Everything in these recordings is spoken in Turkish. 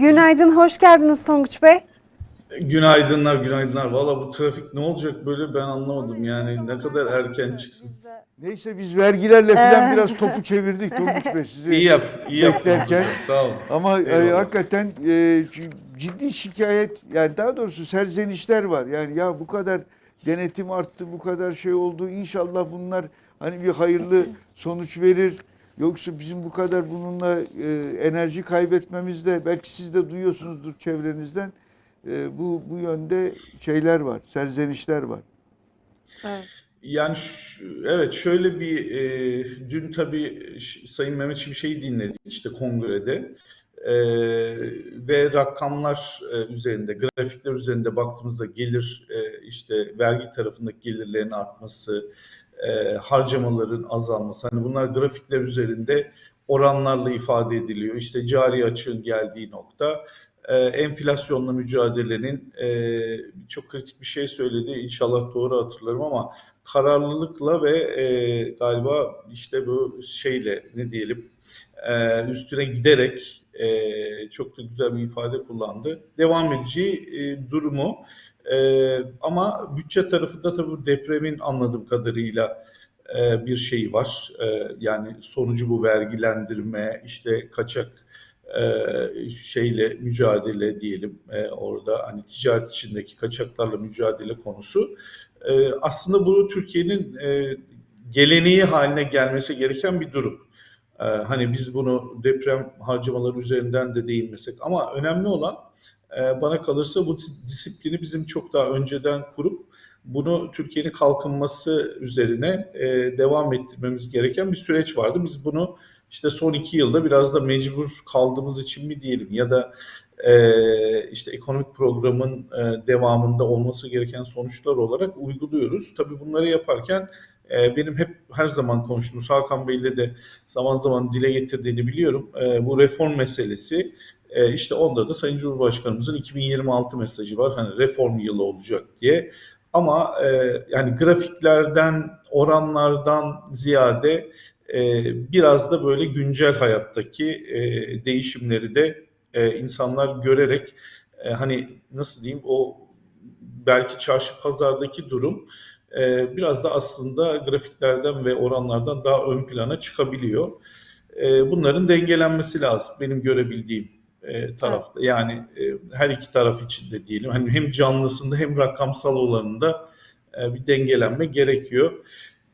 Günaydın, hoş geldiniz Tonguç Bey. Günaydınlar, günaydınlar. Valla bu trafik ne olacak böyle ben anlamadım yani ne kadar erken çıksın. Neyse biz vergilerle falan Evet. biraz topu çevirdik Tonguç Bey sizi. İyi yap, iyi. Beklerken- hocam, Sağ ol. Ama e, hakikaten e, ciddi şikayet yani daha doğrusu serzenişler var. Yani ya bu kadar denetim arttı, bu kadar şey oldu. İnşallah bunlar hani bir hayırlı sonuç verir. Yoksa bizim bu kadar bununla e, enerji kaybetmemiz de belki siz de duyuyorsunuzdur çevrenizden. E, bu bu yönde şeyler var, serzenişler var. Yani ş- evet şöyle bir e, dün tabii Sayın Mehmet Şimşek'i dinledik işte kongrede E, ve rakamlar e, üzerinde grafikler üzerinde baktığımızda gelir e, işte vergi tarafındaki gelirlerin artması e, harcamaların azalması. Hani bunlar grafikler üzerinde oranlarla ifade ediliyor. İşte cari açığın geldiği nokta. E, enflasyonla mücadelenin e, çok kritik bir şey söyledi. İnşallah doğru hatırlarım ama kararlılıkla ve e, galiba işte bu şeyle ne diyelim e, üstüne giderek e, çok da güzel bir ifade kullandı. Devam edeceği e, durumu e, ama bütçe tarafında tabii bu depremin anladığım kadarıyla e, bir şey var. E, yani sonucu bu vergilendirme işte kaçak e, şeyle mücadele diyelim e, orada hani ticaret içindeki kaçaklarla mücadele konusu. E, aslında bu Türkiye'nin e, geleneği haline gelmesi gereken bir durum. E, hani biz bunu deprem harcamaları üzerinden de değinmesek ama önemli olan e, bana kalırsa bu dis- disiplini bizim çok daha önceden kurup bunu Türkiye'nin kalkınması üzerine e, devam ettirmemiz gereken bir süreç vardı. Biz bunu işte son iki yılda biraz da mecbur kaldığımız için mi diyelim ya da e, işte ekonomik programın devamında olması gereken sonuçlar olarak uyguluyoruz. Tabii bunları yaparken e, benim hep her zaman konuştuğumuz Hakan Bey'le de zaman zaman dile getirdiğini biliyorum. E, bu reform meselesi e, işte onda da Sayın Cumhurbaşkanımızın 2026 mesajı var. Hani reform yılı olacak diye. Ama e, yani grafiklerden, oranlardan ziyade e, biraz da böyle güncel hayattaki değişimleri de insanlar görerek hani nasıl diyeyim o belki çarşı pazardaki durum e, biraz da aslında grafiklerden ve oranlardan daha ön plana çıkabiliyor. E, bunların dengelenmesi lazım benim görebildiğim e, tarafta. Yani e, her iki taraf için de diyelim. Hani hem canlısında hem rakamsal olanında e, bir dengelenme gerekiyor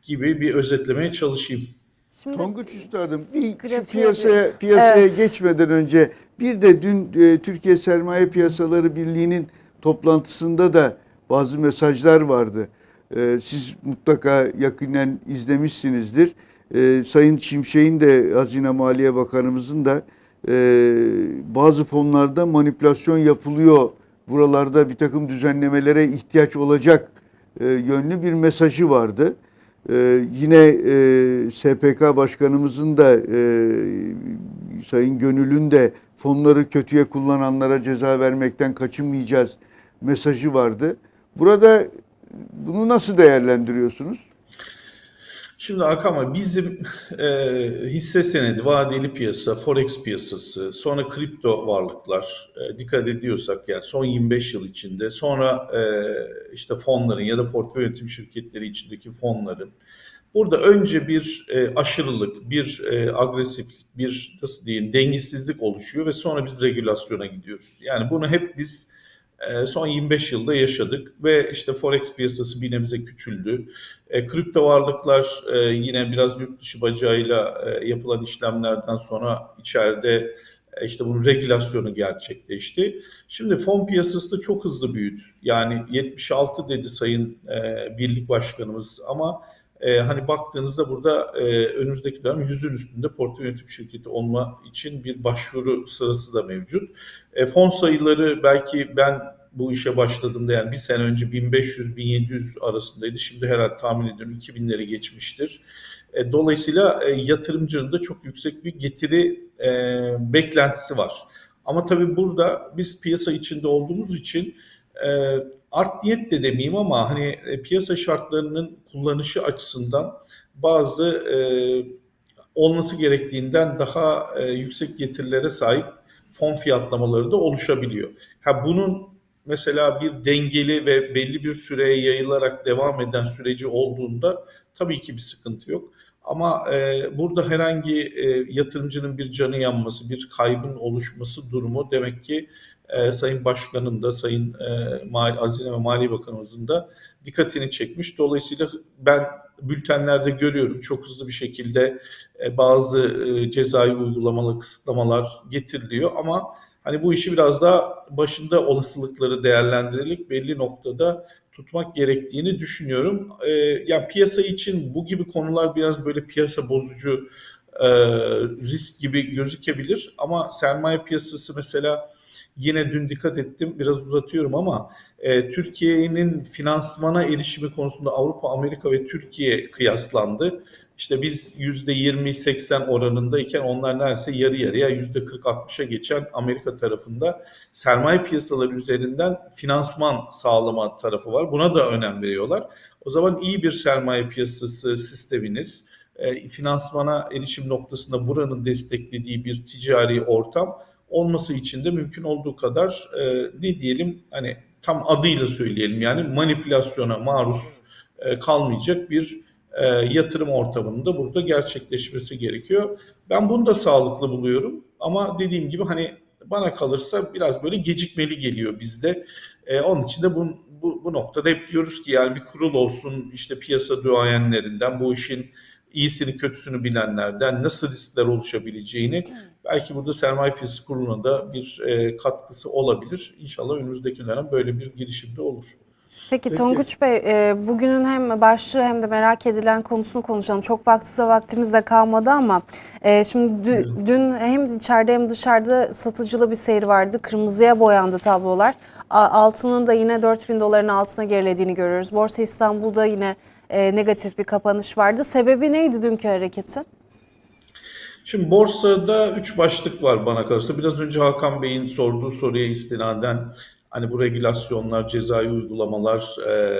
gibi bir özetlemeye çalışayım. Şimdi Tonguç Üstadım bir şu piyasaya, piyasaya Evet. geçmeden önce bir de dün e, Türkiye Sermaye Piyasaları Birliği'nin toplantısında da bazı mesajlar vardı. E, siz mutlaka yakinen izlemişsinizdir. E, Sayın Şimşek'in de Hazine Maliye Bakanımızın da e, bazı fonlarda manipülasyon yapılıyor. Buralarda bir takım düzenlemelere ihtiyaç olacak e, yönlü bir mesajı vardı. Ee, yine e, SPK Başkanımızın da e, Sayın Gönül'ün de fonları kötüye kullananlara ceza vermekten kaçınmayacağız mesajı vardı. Burada bunu nasıl değerlendiriyorsunuz? Şimdi Bey, bizim e, hisse senedi, vadeli piyasa, forex piyasası, sonra kripto varlıklar e, dikkat ediyorsak yani son 25 yıl içinde, sonra e, işte fonların ya da portföy yönetim şirketleri içindeki fonların burada önce bir e, aşırılık, bir e, agresiflik, bir nasıl diyeyim dengesizlik oluşuyor ve sonra biz regülasyona gidiyoruz. Yani bunu hep biz son 25 yılda yaşadık ve işte forex piyasası bir nebze küçüldü. E, kripto varlıklar e, yine biraz yurt dışı bacağıyla e, yapılan işlemlerden sonra içeride e, işte bunun regülasyonu gerçekleşti. Şimdi fon piyasası da çok hızlı büyüdü. Yani 76 dedi Sayın Birlik Başkanımız ama e, hani baktığınızda burada e, önümüzdeki dönem yüzün üstünde portföy yönetim şirketi olma için bir başvuru sırası da mevcut. E, fon sayıları belki ben bu işe başladığımda yani bir sene önce 1500-1700 arasındaydı. Şimdi herhalde tahmin ediyorum 2000'leri geçmiştir. E, dolayısıyla e, yatırımcının da çok yüksek bir getiri e, beklentisi var. Ama tabii burada biz piyasa içinde olduğumuz için e, art niyet de demeyeyim ama hani e, piyasa şartlarının kullanışı açısından bazı e, olması gerektiğinden daha e, yüksek getirilere sahip fon fiyatlamaları da oluşabiliyor. Ha bunun mesela bir dengeli ve belli bir süreye yayılarak devam eden süreci olduğunda tabii ki bir sıkıntı yok. Ama e, burada herhangi e, yatırımcının bir canı yanması, bir kaybın oluşması durumu demek ki e, Sayın Başkan'ın da Sayın e, Mali, Hazine ve Maliye Bakanımızın da dikkatini çekmiş. Dolayısıyla ben bültenlerde görüyorum çok hızlı bir şekilde e, bazı e, cezai uygulamalı kısıtlamalar getiriliyor ama hani bu işi biraz daha başında olasılıkları değerlendirerek belli noktada tutmak gerektiğini düşünüyorum. E, yani piyasa için bu gibi konular biraz böyle piyasa bozucu e, risk gibi gözükebilir ama sermaye piyasası mesela yine dün dikkat ettim biraz uzatıyorum ama e, Türkiye'nin finansmana erişimi konusunda Avrupa, Amerika ve Türkiye kıyaslandı. İşte biz %20-80 oranındayken onlar neredeyse yarı yarıya %40-60'a geçen Amerika tarafında sermaye piyasaları üzerinden finansman sağlama tarafı var. Buna da önem veriyorlar. O zaman iyi bir sermaye piyasası sisteminiz, e, finansmana erişim noktasında buranın desteklediği bir ticari ortam olması için de mümkün olduğu kadar e, ne diyelim hani tam adıyla söyleyelim yani manipülasyona maruz e, kalmayacak bir e, yatırım ortamında burada gerçekleşmesi gerekiyor. Ben bunu da sağlıklı buluyorum ama dediğim gibi hani bana kalırsa biraz böyle gecikmeli geliyor bizde. E, onun için de bu, bu, bu noktada hep diyoruz ki yani bir kurul olsun işte piyasa duayenlerinden bu işin iyisini kötüsünü bilenlerden nasıl riskler oluşabileceğini belki burada sermaye piyasası kuruluna da bir e, katkısı olabilir. İnşallah önümüzdeki dönem böyle bir girişimde olur. Peki, Peki. Tonguç Bey, e, bugünün hem başlığı hem de merak edilen konusunu konuşalım. Çok vaktimize vaktimiz de kalmadı ama e, şimdi dü- dün hem içeride hem dışarıda satıcılı bir seyir vardı. Kırmızıya boyandı tablolar. Altının da yine 4000 doların altına gerilediğini görüyoruz. Borsa İstanbul'da yine e, negatif bir kapanış vardı. Sebebi neydi dünkü hareketin? Şimdi borsada üç başlık var bana kalırsa. Biraz önce Hakan Bey'in sorduğu soruya istinaden hani bu regülasyonlar, cezai uygulamalar e,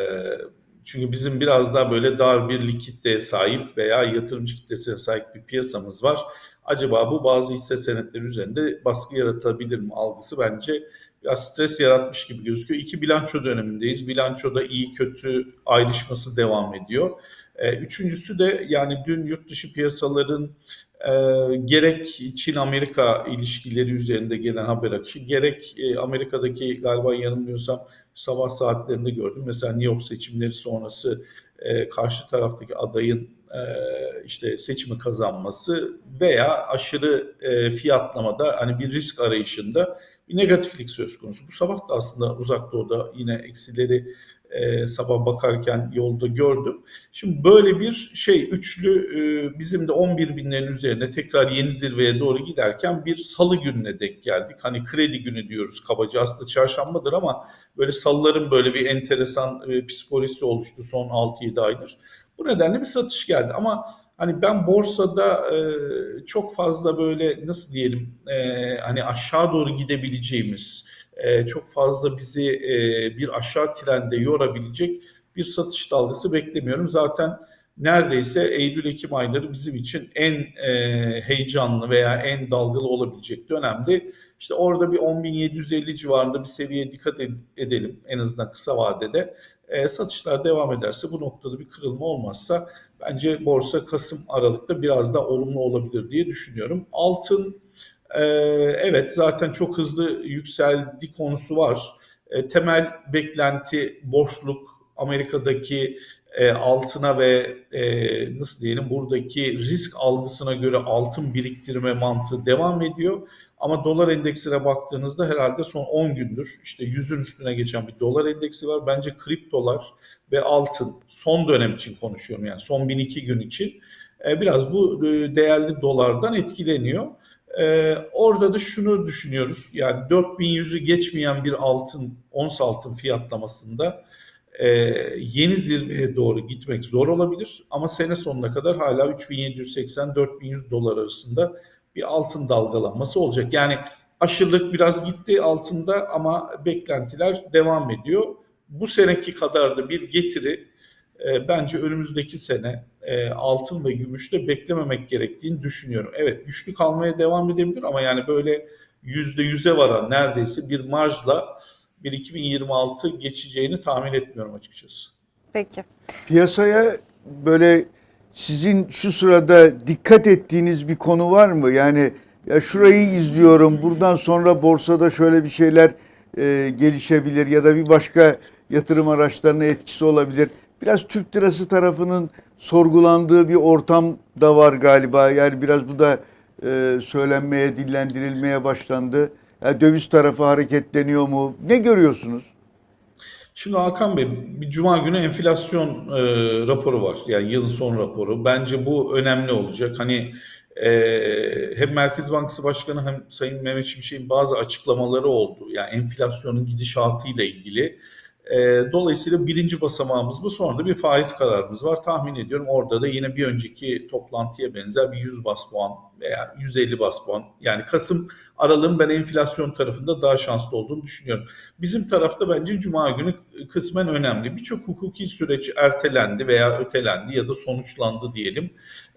çünkü bizim biraz daha böyle dar bir likitte sahip veya yatırımcı kitlesine sahip bir piyasamız var. Acaba bu bazı hisse senetleri üzerinde baskı yaratabilir mi algısı bence biraz stres yaratmış gibi gözüküyor. İki bilanço dönemindeyiz. Bilançoda iyi kötü ayrışması devam ediyor. E, üçüncüsü de yani dün yurt dışı piyasaların e, gerek Çin-Amerika ilişkileri üzerinde gelen haber akışı, gerek e, Amerika'daki galiba yanılmıyorsam sabah saatlerinde gördüm. Mesela New York seçimleri sonrası e, karşı taraftaki adayın e, işte seçimi kazanması veya aşırı e, fiyatlamada hani bir risk arayışında bir negatiflik söz konusu. Bu sabah da aslında uzak doğuda yine eksileri e, sabah bakarken yolda gördüm. Şimdi böyle bir şey üçlü e, bizim de 11 binlerin üzerine tekrar yeni zirveye doğru giderken bir salı gününe denk geldik. Hani kredi günü diyoruz kabaca aslında çarşambadır ama böyle salıların böyle bir enteresan e, psikolojisi oluştu son 6-7 aydır. Bu nedenle bir satış geldi ama hani ben borsada e, çok fazla böyle nasıl diyelim e, hani aşağı doğru gidebileceğimiz e, çok fazla bizi e, bir aşağı trende yorabilecek bir satış dalgası beklemiyorum. Zaten neredeyse Eylül-Ekim ayları bizim için en e, heyecanlı veya en dalgalı olabilecek dönemdi. İşte orada bir 10.750 civarında bir seviyeye dikkat ed- edelim en azından kısa vadede. E, satışlar devam ederse bu noktada bir kırılma olmazsa bence borsa Kasım Aralık'ta biraz daha olumlu olabilir diye düşünüyorum. Altın ee, evet zaten çok hızlı yükseldi konusu var. E, temel beklenti boşluk Amerika'daki e, altına ve e, nasıl diyelim buradaki risk algısına göre altın biriktirme mantığı devam ediyor. Ama dolar endeksine baktığınızda herhalde son 10 gündür işte 100'ün üstüne geçen bir dolar endeksi var. Bence kriptolar ve altın son dönem için konuşuyorum yani son 1002 gün için e, biraz bu e, değerli dolardan etkileniyor. Ee, orada da şunu düşünüyoruz. Yani 4100'ü geçmeyen bir altın, ons altın fiyatlamasında e, yeni zirveye doğru gitmek zor olabilir. Ama sene sonuna kadar hala 3780-4100 dolar arasında bir altın dalgalanması olacak. Yani aşırılık biraz gitti altında ama beklentiler devam ediyor. Bu seneki kadar da bir getiri e, bence önümüzdeki sene e, altın ve gümüşte beklememek gerektiğini düşünüyorum. Evet güçlü kalmaya devam edebilir ama yani böyle %100'e varan neredeyse bir marjla bir 2026 geçeceğini tahmin etmiyorum açıkçası. Peki. Piyasaya böyle sizin şu sırada dikkat ettiğiniz bir konu var mı? Yani ya şurayı izliyorum, buradan sonra borsada şöyle bir şeyler e, gelişebilir ya da bir başka yatırım araçlarına etkisi olabilir. Biraz Türk lirası tarafının sorgulandığı bir ortam da var galiba. Yani biraz bu da e, söylenmeye, dillendirilmeye başlandı. Ya döviz tarafı hareketleniyor mu? Ne görüyorsunuz? Şimdi Hakan Bey, bir cuma günü enflasyon e, raporu var. Yani yılın son raporu. Bence bu önemli olacak. Hani e, hem Merkez Bankası Başkanı hem Sayın Mehmet Şimşek'in bazı açıklamaları oldu. Yani enflasyonun gidişatıyla ilgili. E, dolayısıyla birinci basamağımız bu. Sonra da bir faiz kararımız var. Tahmin ediyorum orada da yine bir önceki toplantıya benzer bir 100 bas puan veya 150 bas puan. Yani Kasım aralığın ben enflasyon tarafında daha şanslı olduğunu düşünüyorum. Bizim tarafta bence Cuma günü kısmen önemli. Birçok hukuki süreç ertelendi veya ötelendi ya da sonuçlandı diyelim.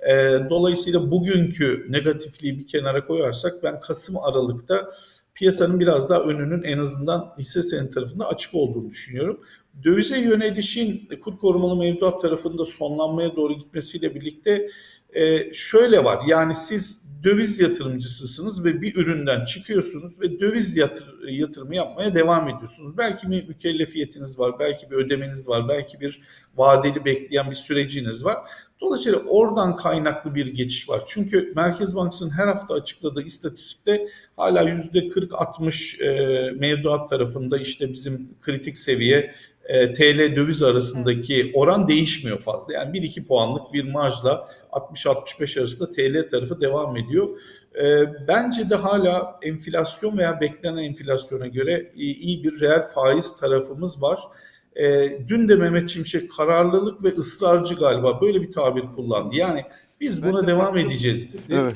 E, dolayısıyla bugünkü negatifliği bir kenara koyarsak ben Kasım Aralık'ta piyasanın biraz daha önünün en azından hisse senedi tarafında açık olduğunu düşünüyorum. Dövize yönelişin kur korumalı mevduat tarafında sonlanmaya doğru gitmesiyle birlikte e, şöyle var. Yani siz döviz yatırımcısısınız ve bir üründen çıkıyorsunuz ve döviz yatır, yatırımı yapmaya devam ediyorsunuz. Belki bir mükellefiyetiniz var, belki bir ödemeniz var, belki bir vadeli bekleyen bir süreciniz var. Dolayısıyla oradan kaynaklı bir geçiş var. Çünkü Merkez Bankası'nın her hafta açıkladığı istatistikte hala %40-60 e, mevduat tarafında işte bizim kritik seviye e, TL döviz arasındaki oran değişmiyor fazla. Yani 1-2 puanlık bir marjla 60-65 arasında TL tarafı devam ediyor. E, bence de hala enflasyon veya beklenen enflasyona göre iyi, iyi bir reel faiz tarafımız var. E, dün de Mehmet Şimşek kararlılık ve ısrarcı galiba böyle bir tabir kullandı. Yani biz buna de devam edeceğiz dedi. Evet.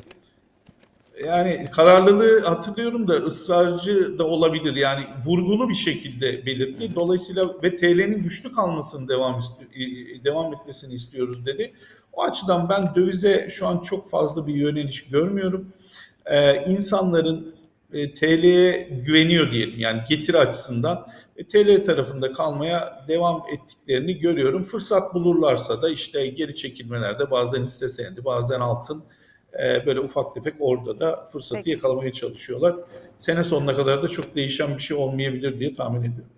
Yani kararlılığı hatırlıyorum da ısrarcı da olabilir. Yani vurgulu bir şekilde belirtti. Dolayısıyla ve TL'nin güçlü kalmasını devam devam etmesini istiyoruz dedi. O açıdan ben dövize şu an çok fazla bir yöneliş görmüyorum. Ee, insanların e, TL'ye güveniyor diyelim yani getiri açısından ve TL tarafında kalmaya devam ettiklerini görüyorum. Fırsat bulurlarsa da işte geri çekilmelerde bazen hisse senedi bazen altın e, böyle ufak tefek orada da fırsatı Peki. yakalamaya çalışıyorlar. Sene sonuna kadar da çok değişen bir şey olmayabilir diye tahmin ediyorum.